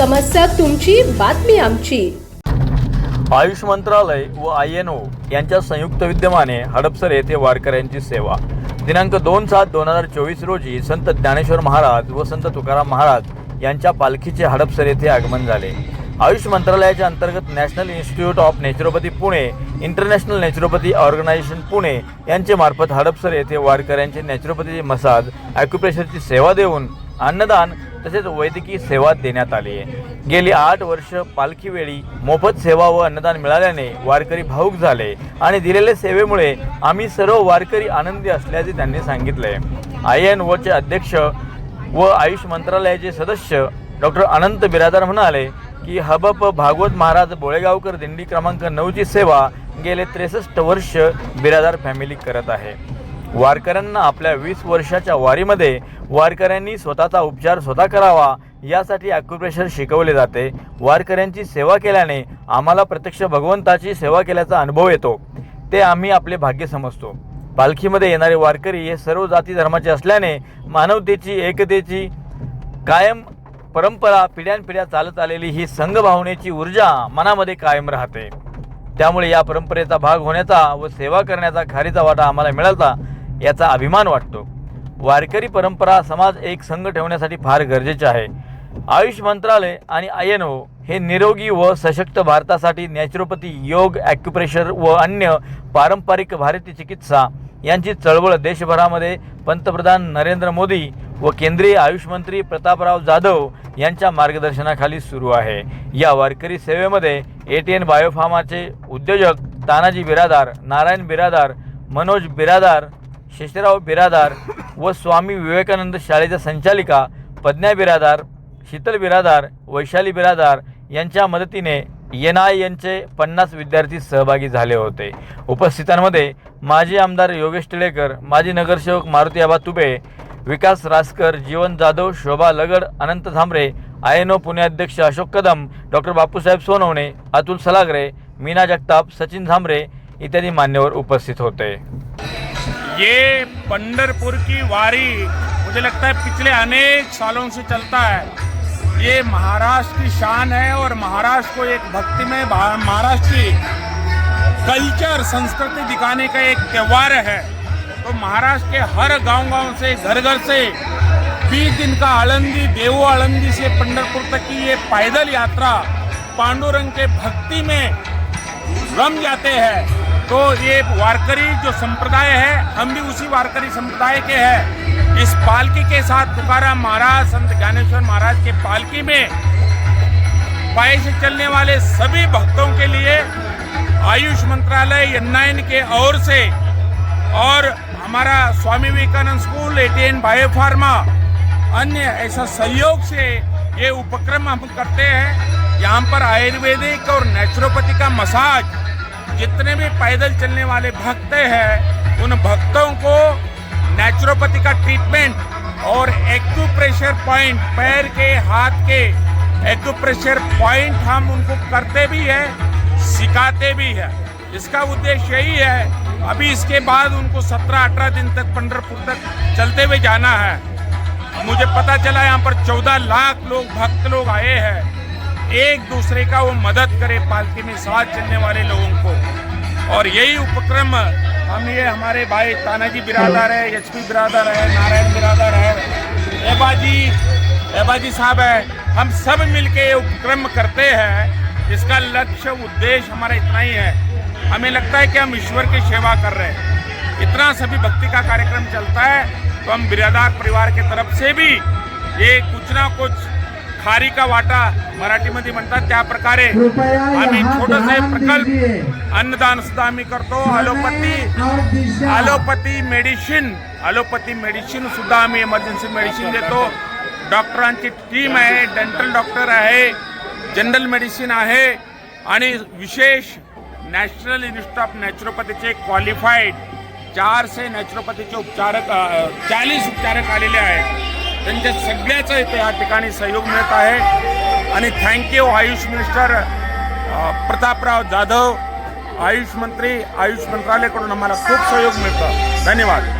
समस्या तुमची बातमी आमची. आयुष मंत्रालय व आय एन ओ यांच्या संयुक्त विद्यमाने हडपसर येथे वारकऱ्यांची सेवा. दिनांक दोन सात दोन हजार चोवीस रोजी संत ज्ञानेश्वर महाराज व संत तुकाराम महाराज यांच्या पालखीचे हडपसर येथे आगमन झाले. आयुष मंत्रालयाच्या अंतर्गत national institute of naturopathy Pune international naturopathy organisation Pune यांचे मार्फत हडपसर येथे वारकऱ्यांचे नॅचरोपॅथी मसाज ॲक्युप्रेशरची सेवा देऊन अन्नदान तसेच वैद्यकीय सेवा देण्यात आली आहे. गेली आठ वर्ष पालखीवेळी मोफत सेवा व अन्नदान मिळाल्याने वारकरी भाऊक झाले आणि दिलेल्या सेवेमुळे आम्ही सर्व वारकरी आनंदी असल्याचे त्यांनी सांगितले. आय एन ओचे अध्यक्ष व आयुष मंत्रालयाचे सदस्य डॉक्टर अनंत बिरादार म्हणाले की हबप भागवत महाराज बोळेगावकर दिंडी क्रमांक नऊची सेवा गेले त्रेसष्ट वर्ष बिरादार फॅमिली करत आहे. वारकऱ्यांना आपल्या वीस वर्षाच्या वारीमध्ये वारकऱ्यांनी स्वतःचा उपचार स्वतः करावा यासाठी ॲक्युप्रेशर शिकवले जाते. वारकऱ्यांची सेवा केल्याने आम्हाला प्रत्यक्ष भगवंताची सेवा केल्याचा अनुभव येतो. ते आम्ही आपले भाग्य समजतो. पालखीमध्ये येणारे वारकरी हे सर्व जाती धर्माचे असल्याने मानवतेची एकतेची कायम परंपरा पिढ्यानपिढ्या चालत आलेली ही संघभावनेची ऊर्जा मनामध्ये कायम राहते. त्यामुळे या परंपरेचा भाग होण्याचा व सेवा करण्याचा खारीचा वाटा आम्हाला मिळाला याचा अभिमान वाटतो. वारकरी परंपरा समाज एक संघ ठेवण्यासाठी फार गरजेचे आहे. आयुष मंत्रालय आणि आय एन ओ हे निरोगी व सशक्त भारतासाठी नॅचरोपॅथी योग ॲक्युप्रेशर व अन्य पारंपरिक भारतीय चिकित्सा यांची चळवळ देशभरामध्ये पंतप्रधान नरेंद्र मोदी व केंद्रीय आयुष मंत्री प्रतापराव जाधव यांच्या मार्गदर्शनाखाली सुरू आहे. या वारकरी सेवेमध्ये ए टी एन बायोफार्माचे उद्योजक तानाजी बिरादार नारायण बिरादार मनोज बिरादार शेषराव बिरादार व स्वामी विवेकानंद शाळेच्या संचालिका प्रज्ञा बिरादार शीतल बिरादार वैशाली बिरादार यांच्या मदतीने एन आय यांचे पन्नास विद्यार्थी सहभागी झाले होते. उपस्थितांमध्ये माजी आमदार योगेश टिळेकर माजी नगरसेवक Maruti Aba Tube Vikas Raskar Jeevan Jadhav Shobha Lagad Anant Zambare I N O Pune अध्यक्ष अशोक कदम डॉक्टर बापूसाहेब सोनवणे अतुल सलागरे मीना जगताप सचिन झांबरे इत्यादी मान्यवर उपस्थित होते. ये पंडरपुर की वारी मुझे लगता है पिछले अनेक सालों से चलता है। ये महाराष्ट्र की शान है और महाराष्ट्र को एक भक्ति में महाराष्ट्र की कल्चर, संस्कृति दिखाने का एक त्यौहार है। तो महाराष्ट्र के हर गाँव गाँव से घर घर से, बीस दिन का आलंदी देवो आलंदी से पंडरपुर तक की ये पैदल यात्रा पांडुरंग के भक्ति में रम जाते हैं। तो ये वारकरी जो संप्रदाय है, हम भी उसी वारकरी संप्रदाय के हैं। इस पालकी के साथ तुकाराम महाराज, संत ज्ञानेश्वर महाराज के पालकी में पाए से चलने वाले सभी भक्तों के लिए आयुष मंत्रालय एनआईएन के ओर से और हमारा Swami Vivekananda school A ATN Biopharma अन्य ऐसा सहयोग से ये उपक्रम हम करते हैं। यहाँ पर आयुर्वेदिक और नेचुरोपैथी का मसाज जितने भी पैदल चलने वाले भक्त हैं, उन भक्तों को नेचुरोपैथी का ट्रीटमेंट और एक्यूप्रेशर पॉइंट पैर के, हाथ के एक्यूप्रेशर पॉइंट हम उनको करते भी हैं, सिखाते भी हैं। इसका उद्देश्य यही है, अभी इसके बाद उनको 17-18 दिन तक, पंडरपुर तक चलते हुए जाना है। मुझे पता चला यहाँ पर 14 लाख लोग, भक्त लोग आए हैं। एक दूसरे का वो मदद करे, पालकी में साथ चलने वाले लोगों को। और यही उपक्रम हम ये हमारे भाई तानाजी बिरादर है एच पी बिरादर है, नारायण बिरादर है। एबाजी एबाजी साहब है, हम सब मिलके ये उपक्रम करते हैं। इसका लक्ष्य, उद्देश्य हमारा इतना ही है। हमें लगता है कि हम ईश्वर की सेवा कर रहे हैं। इतना सभी भक्ति का कार्यक्रम चलता है तो हम बिरादार परिवार की तरफ़ से भी ये कुछ ना कुछ खारी का वाटा मराठीमध्ये म्हणतात त्या प्रकारे आम्ही छोटस प्रकल्प अन्नदान सुद्धा आम्ही करतो. Allopathy allopathy medicine allopathy medicine सुद्धा आम्ही इमर्जन्सी मेडिसिन देतो. डॉक्टरांची टीम आहे डेंटल डॉक्टर आहे जनरल मेडिसिन आहे आणि विशेष नॅशनल इन्स्टिट्यूट ऑफ नॅचरोपॅथीचे क्वालिफाईड चारशे नॅचरोपॅथीचे उपचारक चाळीस उपचारक आलेले आहेत. त्यांच्या सगळ्याचं इथे या ठिकाणी सहयोग मिळत आहे. आणि thank you Ayush minister Prataprao Jadhav. Ayush मंत्री आयुष मंत्रालयाकडून आम्हाला खूप सहयोग मिळतो. धन्यवाद.